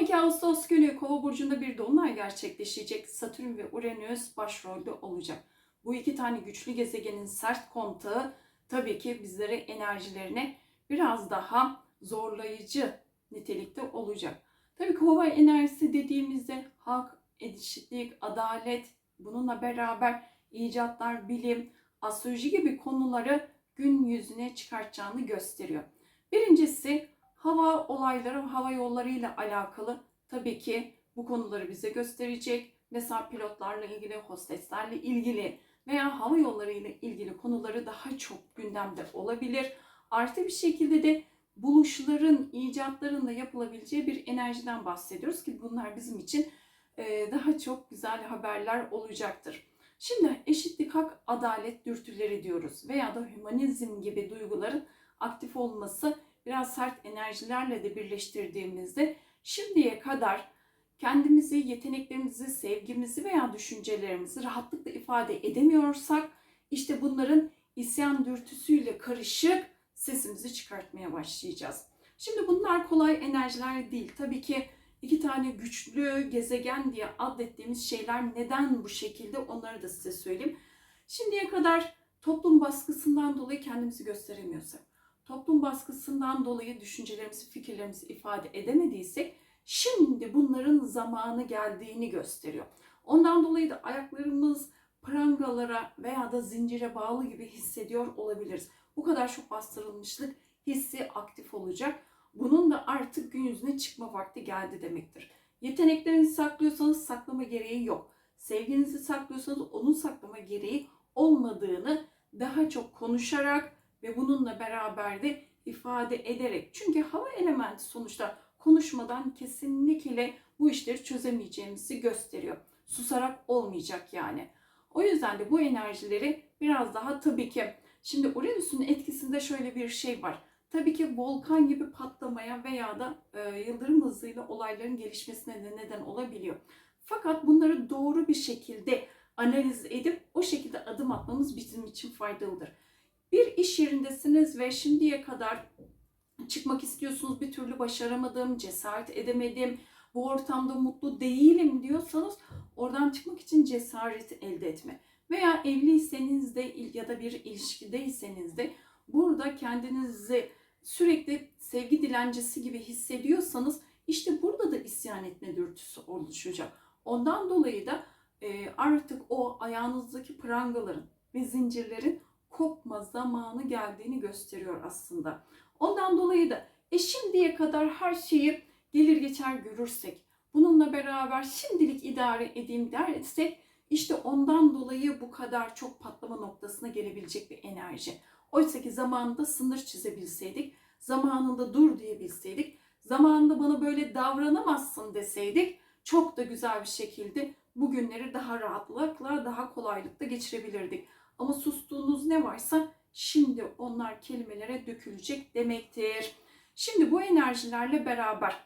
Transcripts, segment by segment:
12 Ağustos günü Kova burcunda bir dolunay gerçekleşecek. Satürn ve Uranüs başrolde olacak. Bu iki tane güçlü gezegenin sert kontağı tabii ki bizlere enerjilerine biraz daha zorlayıcı nitelikte olacak. Tabii kova enerjisi dediğimizde hak, eşitlik, adalet, bununla beraber icatlar, bilim, astroloji gibi konuları gün yüzüne çıkartacağını gösteriyor. Birincisi hava olayları, hava yollarıyla alakalı tabii ki bu konuları bize gösterecek. Mesela pilotlarla ilgili, hosteslerle ilgili veya hava yolları ile ilgili konuları daha çok gündemde olabilir. Artı bir şekilde de buluşların, icatların da yapılabileceği bir enerjiden bahsediyoruz ki bunlar bizim için e, daha çok güzel haberler olacaktır. Şimdi eşitlik, hak, adalet dürtüleri diyoruz veya da hümanizm gibi duyguların aktif olması biraz sert enerjilerle de birleştirdiğimizde şimdiye kadar kendimizi, yeteneklerimizi, sevgimizi veya düşüncelerimizi rahatlıkla ifade edemiyorsak işte bunların isyan dürtüsüyle karışık sesimizi çıkartmaya başlayacağız. Şimdi bunlar kolay enerjiler değil. Tabii ki iki tane güçlü gezegen diye adettiğimiz şeyler neden bu şekilde onları da size söyleyeyim. Şimdiye kadar toplum baskısından dolayı kendimizi gösteremiyorsak, toplum baskısından dolayı düşüncelerimizi, fikirlerimizi ifade edemediysek şimdi bunların zamanı geldiğini gösteriyor. Ondan dolayı da ayaklarımız prangalara veya da zincire bağlı gibi hissediyor olabiliriz. Bu kadar çok bastırılmışlık hissi aktif olacak. Bunun da artık gün yüzüne çıkma vakti geldi demektir. Yeteneklerinizi saklıyorsanız saklama gereği yok. Sevginizi saklıyorsanız onun saklama gereği olmadığını daha çok konuşarak ve bununla beraber de ifade ederek. Çünkü hava elementi sonuçta konuşmadan kesinlikle bu işleri çözemeyeceğimizi gösteriyor. Susarak olmayacak yani. O yüzden de bu enerjileri biraz daha tabii ki şimdi Uranüs'ün etkisinde şöyle bir şey var. Tabii ki volkan gibi patlamaya veya da e, yıldırım hızıyla olayların gelişmesine de neden olabiliyor. Fakat bunları doğru bir şekilde analiz edip o şekilde adım atmamız bizim için faydalıdır. Bir iş yerindesiniz ve şimdiye kadar çıkmak istiyorsunuz bir türlü başaramadım, cesaret edemedim, bu ortamda mutlu değilim diyorsanız oradan çıkmak için cesaret elde etme. Veya evliyseniz de ya da bir ilişkideyseniz de burada kendinizi sürekli sevgi dilencesi gibi hissediyorsanız işte burada da isyan etme dürtüsü oluşacak. Ondan dolayı da artık o ayağınızdaki prangaların ve zincirlerin kopma zamanı geldiğini gösteriyor aslında. Ondan dolayı da e şimdiye kadar her şeyi gelir geçer görürsek, bununla beraber şimdilik idare edeyim dersek işte ondan dolayı bu kadar çok patlama noktasına gelebilecek bir enerji. Oysa ki zamanında sınır çizebilseydik, zamanında dur diyebilseydik, zamanında bana böyle davranamazsın deseydik çok da güzel bir şekilde bugünleri daha rahatlıkla, daha kolaylıkla geçirebilirdik. Ama sustuğunuz ne varsa şimdi onlar kelimelere dökülecek demektir. Şimdi bu enerjilerle beraber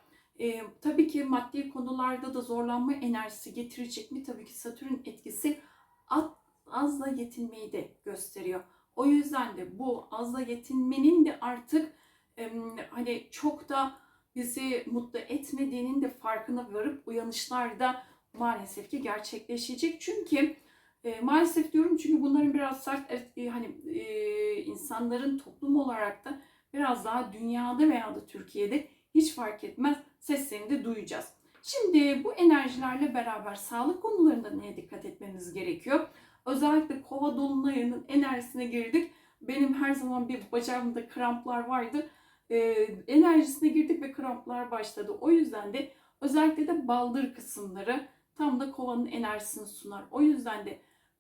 e, tabii ki maddi konularda da zorlanma enerjisi getirecek mi? Tabii ki Satürn etkisi az, azla yetinmeyi de gösteriyor. O yüzden de bu azla yetinmenin de artık e, hani çok da bizi mutlu etmediğinin de farkına varıp uyanışlar da maalesef ki gerçekleşecek. Çünkü e, maalesef diyorum çünkü bunların biraz sert e, hani e, insanların toplum olarak da biraz daha dünyada veya da Türkiye'de hiç fark etmez seslerini de duyacağız. Şimdi bu enerjilerle beraber sağlık konularında neye dikkat etmemiz gerekiyor? Özellikle kova dolunayının enerjisine girdik. Benim her zaman bir bacağımda kramplar vardı. Ee, enerjisine girdik ve kramplar başladı. O yüzden de özellikle de baldır kısımları tam da kovanın enerjisini sunar. O yüzden de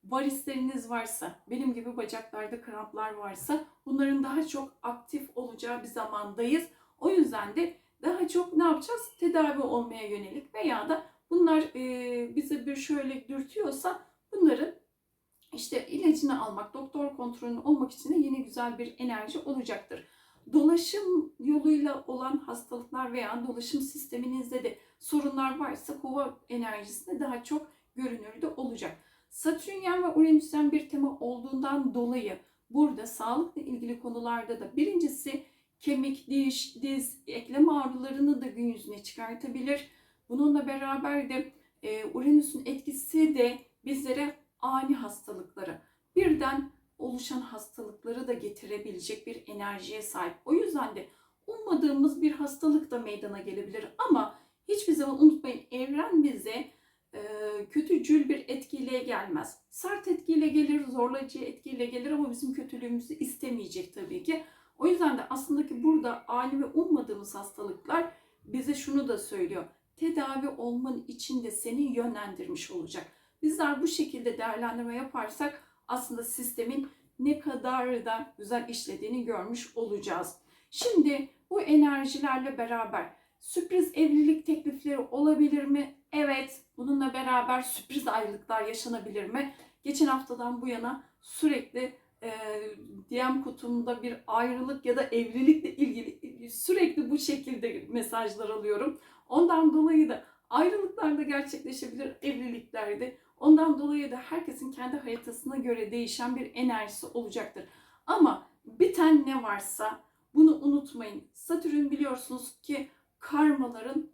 varisleriniz varsa, benim gibi bacaklarda kramplar varsa bunların daha çok aktif olacağı bir zamandayız. O yüzden de daha çok ne yapacağız? Tedavi olmaya yönelik veya da bunlar e, bize bir şöyle dürtüyorsa bunların işte ilacını almak, doktor kontrolünü olmak için de yine güzel bir enerji olacaktır. Dolaşım yoluyla olan hastalıklar veya dolaşım sisteminizde de sorunlar varsa kova enerjisinde daha çok görünür de olacak. Satürnyen ve Uranüs'ten bir tema olduğundan dolayı burada sağlıkla ilgili konularda da birincisi kemik, diş, diz, eklem ağrılarını da gün yüzüne çıkartabilir. Bununla beraber de e, Uranüs'ün etkisi de bizlere ani hastalıkları, birden oluşan hastalıkları da getirebilecek bir enerjiye sahip. O yüzden de ummadığımız bir hastalık da meydana gelebilir. Ama hiçbir zaman unutmayın evren bize kötücül bir etkiyle gelmez. Sert etkiyle gelir, zorlayıcı etkiyle gelir ama bizim kötülüğümüzü istemeyecek tabii ki. O yüzden de aslında ki burada ani ve ummadığımız hastalıklar bize şunu da söylüyor. Tedavi olman için de seni yönlendirmiş olacak. Bizler bu şekilde değerlendirme yaparsak aslında sistemin ne kadar da güzel işlediğini görmüş olacağız. Şimdi bu enerjilerle beraber sürpriz evlilik teklifleri olabilir mi? Evet. Bununla beraber sürpriz ayrılıklar yaşanabilir mi? Geçen haftadan bu yana sürekli e, DM kutumda bir ayrılık ya da evlilikle ilgili sürekli bu şekilde mesajlar alıyorum. Ondan dolayı da ayrılıklar da gerçekleşebilir, evliliklerde. Ondan dolayı da herkesin kendi haritasına göre değişen bir enerjisi olacaktır. Ama biten ne varsa bunu unutmayın. Satürn biliyorsunuz ki karmaların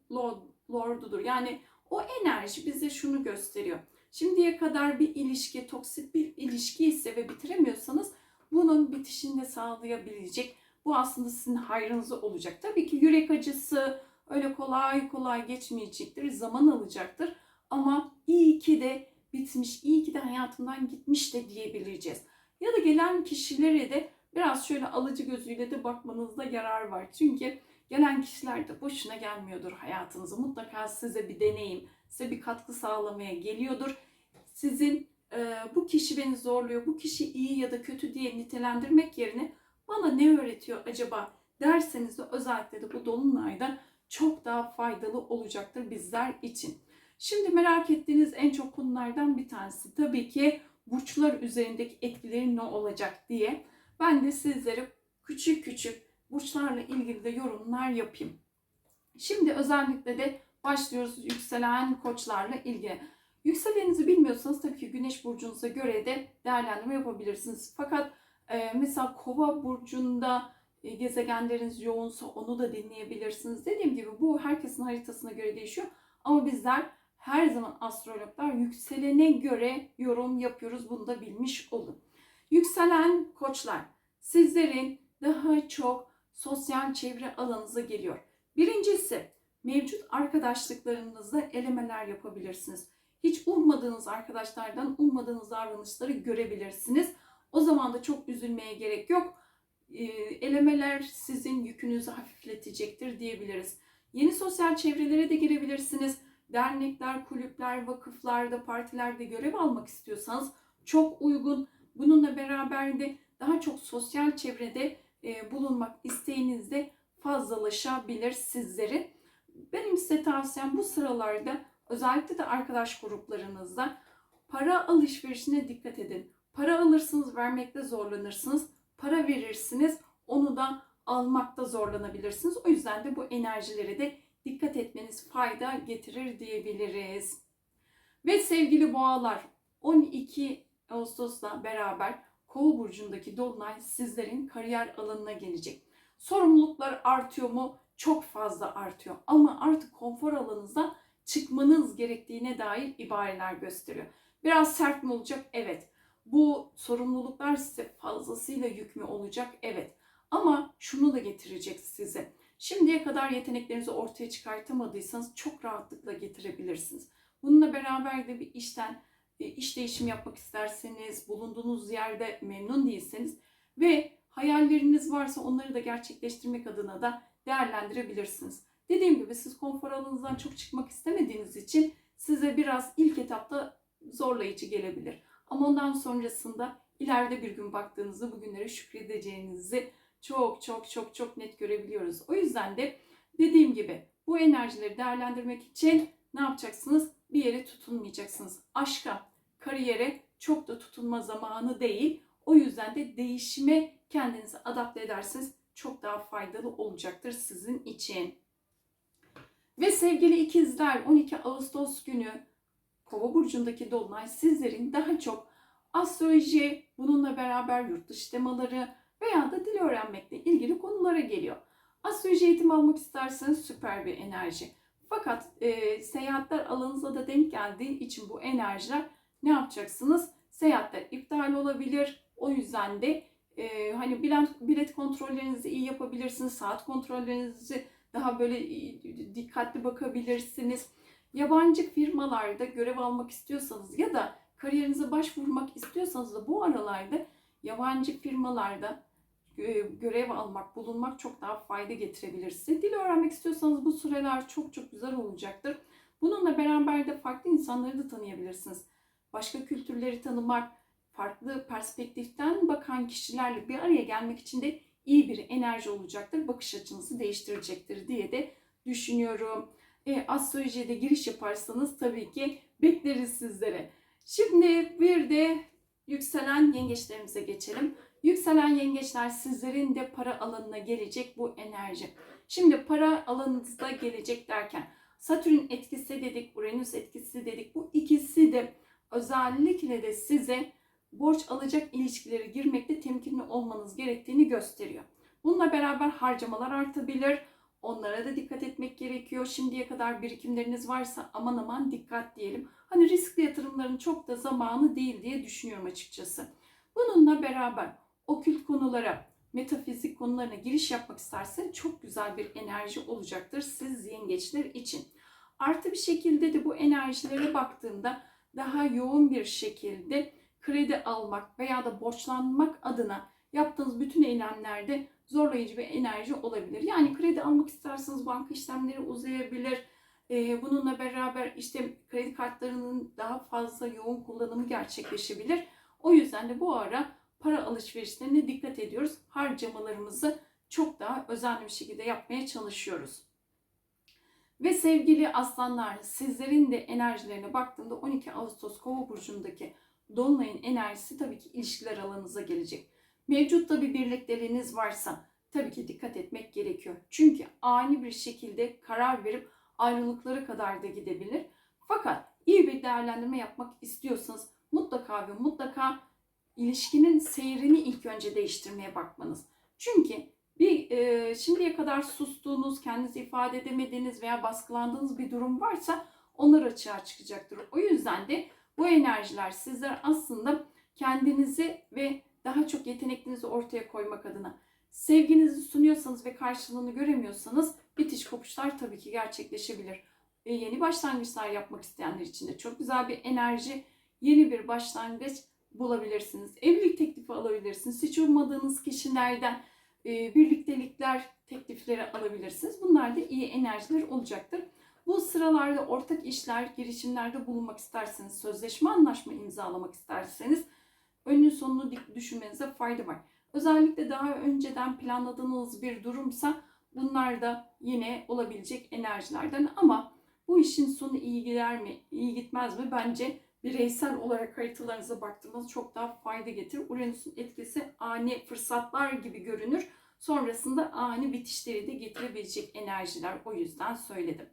lordudur. Yani o enerji bize şunu gösteriyor. Şimdiye kadar bir ilişki, toksit bir ilişki ise ve bitiremiyorsanız bunun bitişini de sağlayabilecek. Bu aslında sizin hayrınıza olacak. Tabii ki yürek acısı öyle kolay kolay geçmeyecektir. Zaman alacaktır. Ama iyi ki de bitmiş, iyi ki de hayatımdan gitmiş de diyebileceğiz. Ya da gelen kişilere de biraz şöyle alıcı gözüyle de bakmanızda yarar var. Çünkü gelen kişiler de boşuna gelmiyordur hayatınıza. Mutlaka size bir deneyim, size bir katkı sağlamaya geliyordur. Sizin e, bu kişi beni zorluyor, bu kişi iyi ya da kötü diye nitelendirmek yerine bana ne öğretiyor acaba derseniz de özellikle de bu dolunayda çok daha faydalı olacaktır bizler için. Şimdi merak ettiğiniz en çok konulardan bir tanesi tabii ki burçlar üzerindeki etkileri ne olacak diye. Ben de sizlere küçük küçük burçlarla ilgili de yorumlar yapayım. Şimdi özellikle de başlıyoruz yükselen koçlarla ilgili. Yükseleninizi bilmiyorsanız tabii ki güneş burcunuza göre de değerlendirme yapabilirsiniz. Fakat e, mesela kova burcunda e, gezegenleriniz yoğunsa onu da dinleyebilirsiniz. Dediğim gibi bu herkesin haritasına göre değişiyor. Ama bizler her zaman astrologlar yükselene göre yorum yapıyoruz. Bunu da bilmiş olun. Yükselen koçlar sizlerin daha çok sosyal çevre alanınıza geliyor. Birincisi mevcut arkadaşlıklarınızda elemeler yapabilirsiniz. Hiç ummadığınız arkadaşlardan ummadığınız davranışları görebilirsiniz. O zaman da çok üzülmeye gerek yok. Ee, elemeler sizin yükünüzü hafifletecektir diyebiliriz. Yeni sosyal çevrelere de girebilirsiniz. Dernekler, kulüpler, vakıflarda, partilerde görev almak istiyorsanız çok uygun. Bununla beraber de daha çok sosyal çevrede bulunmak isteğiniz de fazlalaşabilir sizlerin. Benim size tavsiyem bu sıralarda özellikle de arkadaş gruplarınızda para alışverişine dikkat edin. Para alırsınız, vermekte zorlanırsınız. Para verirsiniz, onu da almakta zorlanabilirsiniz. O yüzden de bu enerjileri de dikkat etmeniz fayda getirir diyebiliriz. Ve sevgili boğalar 12 Ağustos'la beraber Kova burcundaki dolunay sizlerin kariyer alanına gelecek. Sorumluluklar artıyor mu? Çok fazla artıyor. Ama artık konfor alanınızda çıkmanız gerektiğine dair ibareler gösteriyor. Biraz sert mi olacak? Evet. Bu sorumluluklar size fazlasıyla yük mü olacak? Evet. Ama şunu da getirecek size. Şimdiye kadar yeteneklerinizi ortaya çıkartamadıysanız çok rahatlıkla getirebilirsiniz. Bununla beraber de bir işten iş değişimi yapmak isterseniz, bulunduğunuz yerde memnun değilseniz ve hayalleriniz varsa onları da gerçekleştirmek adına da değerlendirebilirsiniz. Dediğim gibi siz konfor alanınızdan çok çıkmak istemediğiniz için size biraz ilk etapta zorlayıcı gelebilir. Ama ondan sonrasında ileride bir gün baktığınızda bugünlere şükredeceğinizi çok çok çok çok net görebiliyoruz. O yüzden de dediğim gibi bu enerjileri değerlendirmek için ne yapacaksınız? Bir yere tutunmayacaksınız. Aşka, kariyere çok da tutunma zamanı değil. O yüzden de değişime kendinizi adapte ederseniz çok daha faydalı olacaktır sizin için. Ve sevgili ikizler 12 Ağustos günü Kova burcundaki dolunay sizlerin daha çok astroloji, bununla beraber yurt dışı temaları veya da dil öğrenmekle ilgili konulara geliyor. Astroloji eğitimi almak isterseniz süper bir enerji. Fakat e, seyahatler alanınıza da denk geldiği için bu enerjiler ne yapacaksınız? Seyahatler iptal olabilir. O yüzden de e, hani bilet, bilet kontrollerinizi iyi yapabilirsiniz. Saat kontrollerinizi daha böyle dikkatli bakabilirsiniz. Yabancı firmalarda görev almak istiyorsanız ya da kariyerinize başvurmak istiyorsanız da bu aralarda yabancı firmalarda e, görev almak, bulunmak çok daha fayda getirebilir size. Dil öğrenmek istiyorsanız bu süreler çok çok güzel olacaktır. Bununla beraber de farklı insanları da tanıyabilirsiniz. Başka kültürleri tanımak, farklı perspektiften bakan kişilerle bir araya gelmek için de iyi bir enerji olacaktır. Bakış açınızı değiştirecektir diye de düşünüyorum. E, astrolojiye de giriş yaparsanız tabii ki bekleriz sizlere. Şimdi bir de yükselen yengeçlerimize geçelim. Yükselen yengeçler sizlerin de para alanına gelecek bu enerji. Şimdi para alanınızda gelecek derken Satürn etkisi dedik, Uranüs etkisi dedik. Bu ikisi de özellikle de size borç alacak ilişkileri girmekte temkinli olmanız gerektiğini gösteriyor. Bununla beraber harcamalar artabilir. Onlara da dikkat etmek gerekiyor. Şimdiye kadar birikimleriniz varsa aman aman dikkat diyelim. Hani riskli yatırımların çok da zamanı değil diye düşünüyorum açıkçası. Bununla beraber okült konulara, metafizik konularına giriş yapmak istersen çok güzel bir enerji olacaktır siz yengeçler için. Artı bir şekilde de bu enerjilere baktığımda daha yoğun bir şekilde kredi almak veya da borçlanmak adına yaptığınız bütün eylemlerde zorlayıcı bir enerji olabilir. Yani kredi almak isterseniz banka işlemleri uzayabilir. Ee, bununla beraber işte kredi kartlarının daha fazla yoğun kullanımı gerçekleşebilir. O yüzden de bu ara para alışverişlerine dikkat ediyoruz. Harcamalarımızı çok daha özenli bir şekilde yapmaya çalışıyoruz. Ve sevgili aslanlar sizlerin de enerjilerine baktığımda 12 Ağustos Kova burcundaki dolunayın enerjisi tabii ki ilişkiler alanınıza gelecek. Mevcutta bir birlikteliğiniz varsa tabii ki dikkat etmek gerekiyor. Çünkü ani bir şekilde karar verip ayrılıklara kadar da gidebilir. Fakat iyi bir değerlendirme yapmak istiyorsanız mutlaka ve mutlaka ilişkinin seyrini ilk önce değiştirmeye bakmanız. Çünkü bir e, şimdiye kadar sustuğunuz, kendinizi ifade edemediğiniz veya baskılandığınız bir durum varsa onlar açığa çıkacaktır. O yüzden de bu enerjiler sizler aslında kendinizi ve daha çok yeteneklerinizi ortaya koymak adına sevginizi sunuyorsanız ve karşılığını göremiyorsanız bitiş kopuşlar tabii ki gerçekleşebilir. Ve yeni başlangıçlar yapmak isteyenler için de çok güzel bir enerji, yeni bir başlangıç bulabilirsiniz. Evlilik teklifi alabilirsiniz. Hiç ummadığınız kişilerden e, birliktelikler teklifleri alabilirsiniz. Bunlar da iyi enerjiler olacaktır. Bu sıralarda ortak işler, girişimlerde bulunmak isterseniz, sözleşme anlaşma imzalamak isterseniz önünün sonunu düşünmenize fayda var. Özellikle daha önceden planladığınız bir durumsa bunlar da yine olabilecek enerjilerden ama bu işin sonu iyi gider mi, iyi gitmez mi? Bence bireysel olarak haritalarınıza baktığınız çok daha fayda getirir. Uranüs'ün etkisi ani fırsatlar gibi görünür. Sonrasında ani bitişleri de getirebilecek enerjiler. O yüzden söyledim.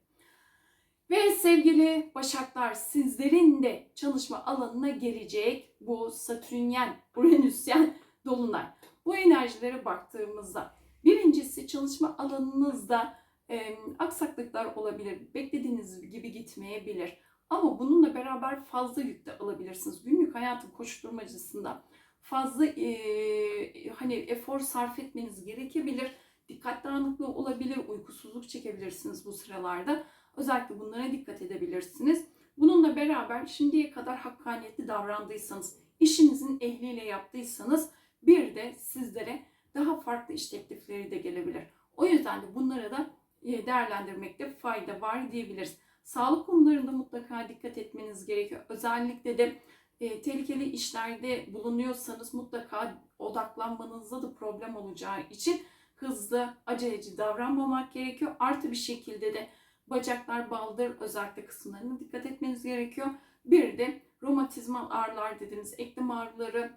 Ve sevgili Başaklar sizlerin de çalışma alanına gelecek bu Satürnyen, Uranüsyen dolunay. Bu enerjilere baktığımızda birincisi çalışma alanınızda e, aksaklıklar olabilir. Beklediğiniz gibi gitmeyebilir. Ama bununla beraber fazla yük de alabilirsiniz. Günlük hayatın koşturmacasında fazla e, hani efor sarf etmeniz gerekebilir. Dikkat dağınıklığı olabilir, uykusuzluk çekebilirsiniz bu sıralarda. Özellikle bunlara dikkat edebilirsiniz. Bununla beraber şimdiye kadar hakkaniyetli davrandıysanız, işinizin ehliyle yaptıysanız bir de sizlere daha farklı iş teklifleri de gelebilir. O yüzden de bunlara da değerlendirmekte fayda var diyebiliriz. Sağlık konularında mutlaka dikkat etmeniz gerekiyor. Özellikle de e, tehlikeli işlerde bulunuyorsanız mutlaka odaklanmanızda da problem olacağı için hızlı, aceleci davranmamak gerekiyor. Artı bir şekilde de bacaklar, baldır özellikle kısımlarına dikkat etmeniz gerekiyor. Bir de romatizmal ağrılar dediğimiz eklem ağrıları,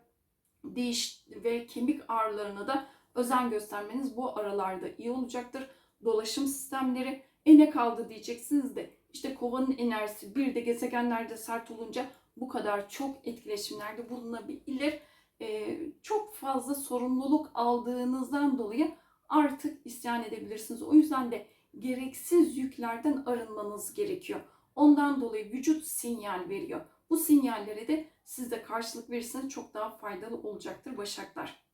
diş ve kemik ağrılarına da özen göstermeniz bu aralarda iyi olacaktır. Dolaşım sistemleri e ne kaldı diyeceksiniz de işte kovanın enerjisi bir de gezegenlerde sert olunca bu kadar çok etkileşimlerde bulunabilir. Ee, çok fazla sorumluluk aldığınızdan dolayı artık isyan edebilirsiniz. O yüzden de gereksiz yüklerden arınmanız gerekiyor. Ondan dolayı vücut sinyal veriyor. Bu sinyallere de siz de karşılık verirseniz çok daha faydalı olacaktır Başaklar.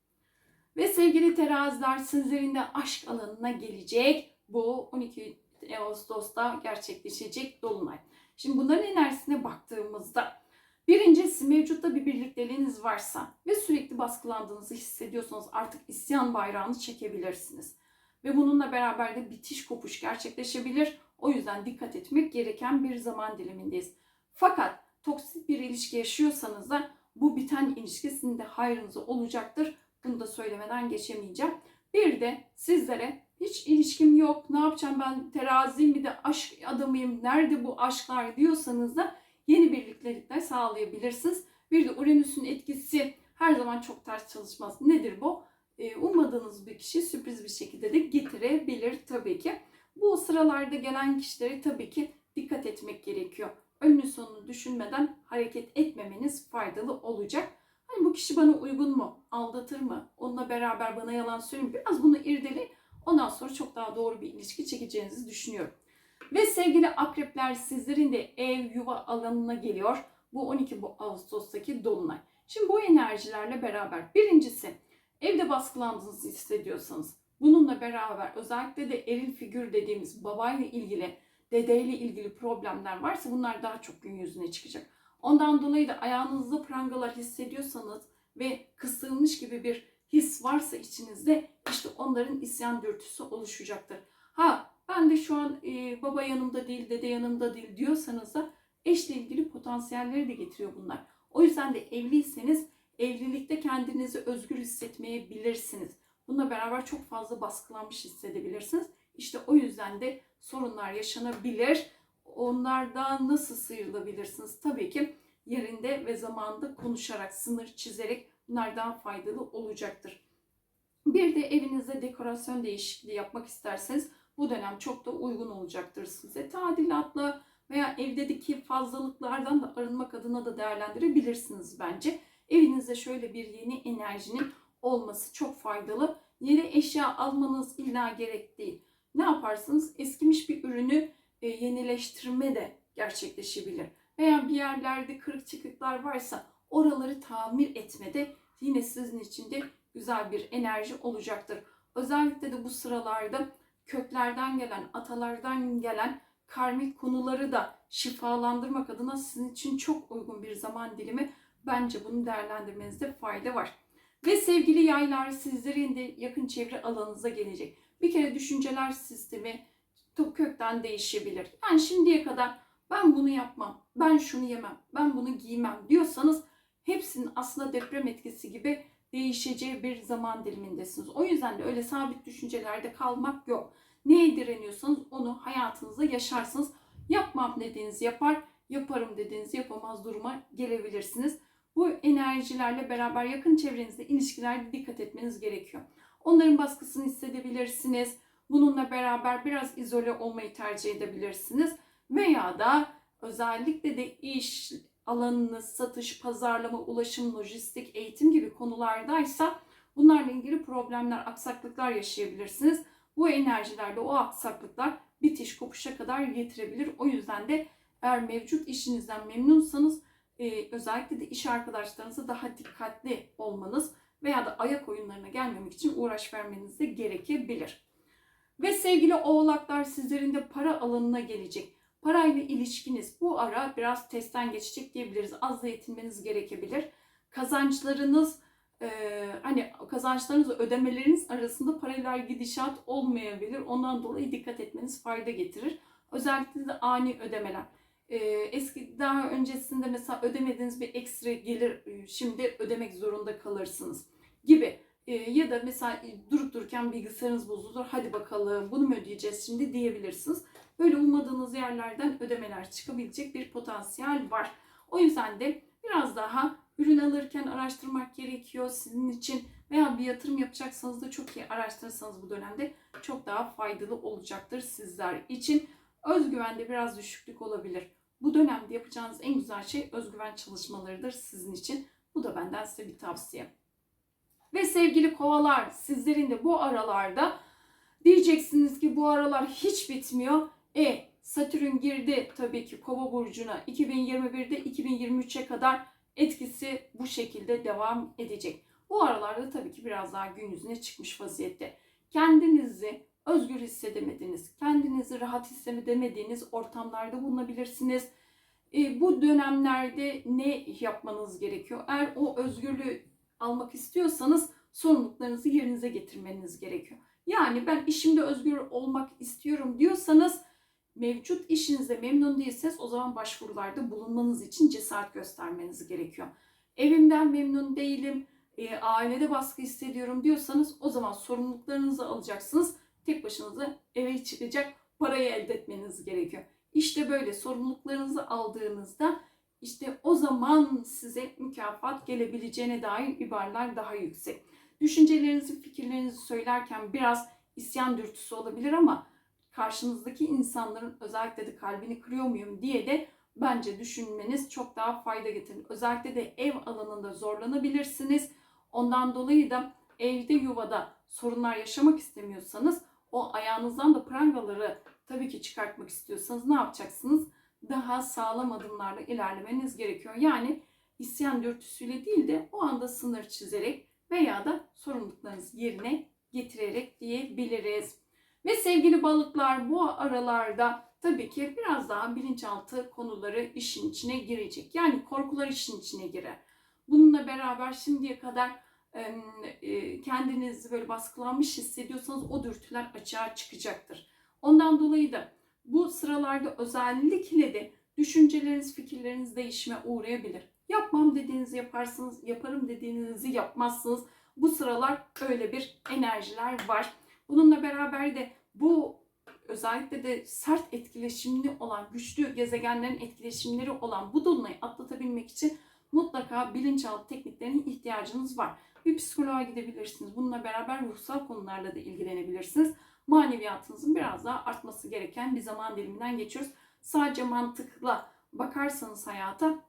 Ve sevgili teraziler sizlerin de aşk alanına gelecek bu 12 Ağustos'ta gerçekleşecek Dolunay. Şimdi bunların enerjisine baktığımızda birincisi mevcutta bir birlikteliğiniz varsa ve sürekli baskılandığınızı hissediyorsanız artık isyan bayrağını çekebilirsiniz. Ve bununla beraber de bitiş kopuş gerçekleşebilir. O yüzden dikkat etmek gereken bir zaman dilimindeyiz. Fakat toksik bir ilişki yaşıyorsanız da bu biten ilişki sizin de hayrınıza olacaktır. Bunu da söylemeden geçemeyeceğim. Bir de sizlere hiç ilişkim yok, ne yapacağım ben teraziyim bir de aşk adamıyım, nerede bu aşklar diyorsanız da yeni birliktelikler sağlayabilirsiniz. Bir de Uranüs'ün etkisi her zaman çok ters çalışmaz. Nedir bu? Ee, ummadığınız bir kişi sürpriz bir şekilde de getirebilir tabii ki. Bu sıralarda gelen kişilere tabii ki dikkat etmek gerekiyor. Önünü sonunu düşünmeden hareket etmemeniz faydalı olacak. Hani bu kişi bana uygun mu? Aldatır mı? Onunla beraber bana yalan söyleyeyim. Biraz bunu irdeleyin. Ondan sonra çok daha doğru bir ilişki çekeceğinizi düşünüyorum. Ve sevgili akrepler sizlerin de ev yuva alanına geliyor. Bu 12 bu Ağustos'taki dolunay. Şimdi bu enerjilerle beraber birincisi evde baskılandığınızı hissediyorsanız bununla beraber özellikle de eril figür dediğimiz babayla ilgili dedeyle ilgili problemler varsa bunlar daha çok gün yüzüne çıkacak. Ondan dolayı da ayağınızda prangalar hissediyorsanız ve kısılmış gibi bir his varsa içinizde işte onların isyan dürtüsü oluşacaktır. Ha ben de şu an e, baba yanımda değil, dede yanımda değil diyorsanız da eşle ilgili potansiyelleri de getiriyor bunlar. O yüzden de evliyseniz evlilikte kendinizi özgür hissetmeyebilirsiniz. Bununla beraber çok fazla baskılanmış hissedebilirsiniz. İşte o yüzden de sorunlar yaşanabilir. Onlardan nasıl sıyrılabilirsiniz? Tabii ki yerinde ve zamanında konuşarak, sınır çizerek bunlar daha faydalı olacaktır. Bir de evinizde dekorasyon değişikliği yapmak isterseniz bu dönem çok da uygun olacaktır size. Tadilatla veya evdeki fazlalıklardan da arınmak adına da değerlendirebilirsiniz bence. Evinizde şöyle bir yeni enerjinin olması çok faydalı. Yeni eşya almanız illa gerek değil. Ne yaparsınız? Eskimiş bir ürünü e, yenileştirme de gerçekleşebilir. Veya bir yerlerde kırık çıkıklar varsa oraları tamir etmede yine sizin için de güzel bir enerji olacaktır. Özellikle de bu sıralarda köklerden gelen, atalardan gelen karmik konuları da şifalandırmak adına sizin için çok uygun bir zaman dilimi. Bence bunu değerlendirmenizde fayda var. Ve sevgili yaylar sizlerin de yakın çevre alanınıza gelecek. Bir kere düşünceler sistemi kökten değişebilir. Yani şimdiye kadar ben bunu yapmam, ben şunu yemem, ben bunu giymem diyorsanız hepsinin aslında deprem etkisi gibi değişeceği bir zaman dilimindesiniz. O yüzden de öyle sabit düşüncelerde kalmak yok. Neye direniyorsanız onu hayatınızda yaşarsınız. Yapmam dediğinizi yapar, yaparım dediğinizi yapamaz duruma gelebilirsiniz. Bu enerjilerle beraber yakın çevrenizde ilişkilerde dikkat etmeniz gerekiyor. Onların baskısını hissedebilirsiniz. Bununla beraber biraz izole olmayı tercih edebilirsiniz. Veya da özellikle de iş alanınız, satış, pazarlama, ulaşım, lojistik, eğitim gibi konulardaysa bunlarla ilgili problemler, aksaklıklar yaşayabilirsiniz. Bu enerjilerde o aksaklıklar bitiş, kopuşa kadar getirebilir. O yüzden de eğer mevcut işinizden memnunsanız e, özellikle de iş arkadaşlarınıza daha dikkatli olmanız veya da ayak oyunlarına gelmemek için uğraş vermeniz de gerekebilir. Ve sevgili oğlaklar sizlerin de para alanına gelecek. Parayla ilişkiniz bu ara biraz testten geçecek diyebiliriz. Az da yetinmeniz gerekebilir. Kazançlarınız e, hani kazançlarınız ödemeleriniz arasında paralel gidişat olmayabilir. Ondan dolayı dikkat etmeniz fayda getirir. Özellikle de ani ödemeler. E, eski daha öncesinde mesela ödemediğiniz bir ekstra gelir e, şimdi ödemek zorunda kalırsınız gibi. E, ya da mesela durup dururken bilgisayarınız bozulur. Hadi bakalım bunu mu ödeyeceğiz şimdi diyebilirsiniz. Böyle ummadığınız yerlerden ödemeler çıkabilecek bir potansiyel var. O yüzden de biraz daha ürün alırken araştırmak gerekiyor sizin için veya bir yatırım yapacaksanız da çok iyi araştırırsanız bu dönemde çok daha faydalı olacaktır sizler için. Özgüvende biraz düşüklük olabilir. Bu dönemde yapacağınız en güzel şey özgüven çalışmalarıdır sizin için. Bu da benden size bir tavsiye. Ve sevgili kovalar sizlerin de bu aralarda Diyeceksiniz ki bu aralar hiç bitmiyor. E Satürn girdi tabii ki Kova burcuna 2021'de 2023'e kadar etkisi bu şekilde devam edecek. Bu aralarda tabii ki biraz daha gün yüzüne çıkmış vaziyette. Kendinizi özgür hissedemediğiniz, kendinizi rahat hissedemediğiniz ortamlarda bulunabilirsiniz. E, bu dönemlerde ne yapmanız gerekiyor? Eğer o özgürlüğü almak istiyorsanız sorumluluklarınızı yerinize getirmeniz gerekiyor. Yani ben işimde özgür olmak istiyorum diyorsanız mevcut işinizde memnun değilseniz o zaman başvurularda bulunmanız için cesaret göstermeniz gerekiyor. Evimden memnun değilim, e, ailede baskı hissediyorum diyorsanız o zaman sorumluluklarınızı alacaksınız. Tek başınıza eve çıkacak parayı elde etmeniz gerekiyor. İşte böyle sorumluluklarınızı aldığınızda işte o zaman size mükafat gelebileceğine dair ibareler daha yüksek. Düşüncelerinizi, fikirlerinizi söylerken biraz isyan dürtüsü olabilir ama karşınızdaki insanların özellikle de kalbini kırıyor muyum diye de bence düşünmeniz çok daha fayda getirir. Özellikle de ev alanında zorlanabilirsiniz. Ondan dolayı da evde yuvada sorunlar yaşamak istemiyorsanız o ayağınızdan da prangaları tabii ki çıkartmak istiyorsanız ne yapacaksınız? Daha sağlam adımlarla ilerlemeniz gerekiyor. Yani isyan dürtüsüyle değil de o anda sınır çizerek veya da sorumluluklarınızı yerine getirerek diyebiliriz. Ve sevgili balıklar bu aralarda tabii ki biraz daha bilinçaltı konuları işin içine girecek. Yani korkular işin içine girer. Bununla beraber şimdiye kadar e, kendinizi böyle baskılanmış hissediyorsanız o dürtüler açığa çıkacaktır. Ondan dolayı da bu sıralarda özellikle de düşünceleriniz, fikirleriniz değişime uğrayabilir. Yapmam dediğinizi yaparsınız, yaparım dediğinizi yapmazsınız. Bu sıralar öyle bir enerjiler var. Bununla beraber de bu özellikle de sert etkileşimli olan, güçlü gezegenlerin etkileşimleri olan bu dolunayı atlatabilmek için mutlaka bilinçaltı tekniklerine ihtiyacınız var. Bir psikoloğa gidebilirsiniz. Bununla beraber ruhsal konularla da ilgilenebilirsiniz. Maneviyatınızın biraz daha artması gereken bir zaman diliminden geçiyoruz. Sadece mantıkla bakarsanız hayata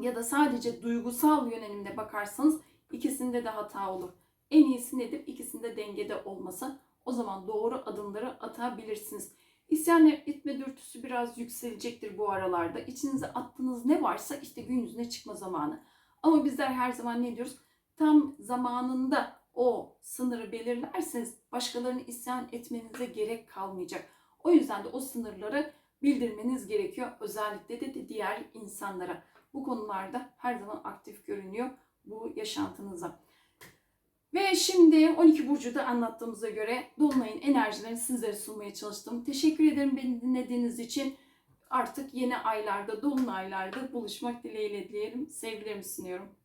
ya da sadece duygusal yönelimde bakarsanız ikisinde de hata olur. En iyisi nedir? İkisinde dengede olması. O zaman doğru adımları atabilirsiniz. İsyan etme dürtüsü biraz yükselecektir bu aralarda. İçinize attığınız ne varsa işte gün yüzüne çıkma zamanı. Ama bizler her zaman ne diyoruz? Tam zamanında o sınırı belirlerseniz başkalarını isyan etmenize gerek kalmayacak. O yüzden de o sınırları bildirmeniz gerekiyor. Özellikle de diğer insanlara. Bu konularda her zaman aktif görünüyor bu yaşantınıza. Ve şimdi 12 burcu da anlattığımıza göre Dolunay'ın enerjilerini sizlere sunmaya çalıştım. Teşekkür ederim beni dinlediğiniz için. Artık yeni aylarda, Dolunaylarda buluşmak dileğiyle diyelim. Sevgilerimi sunuyorum.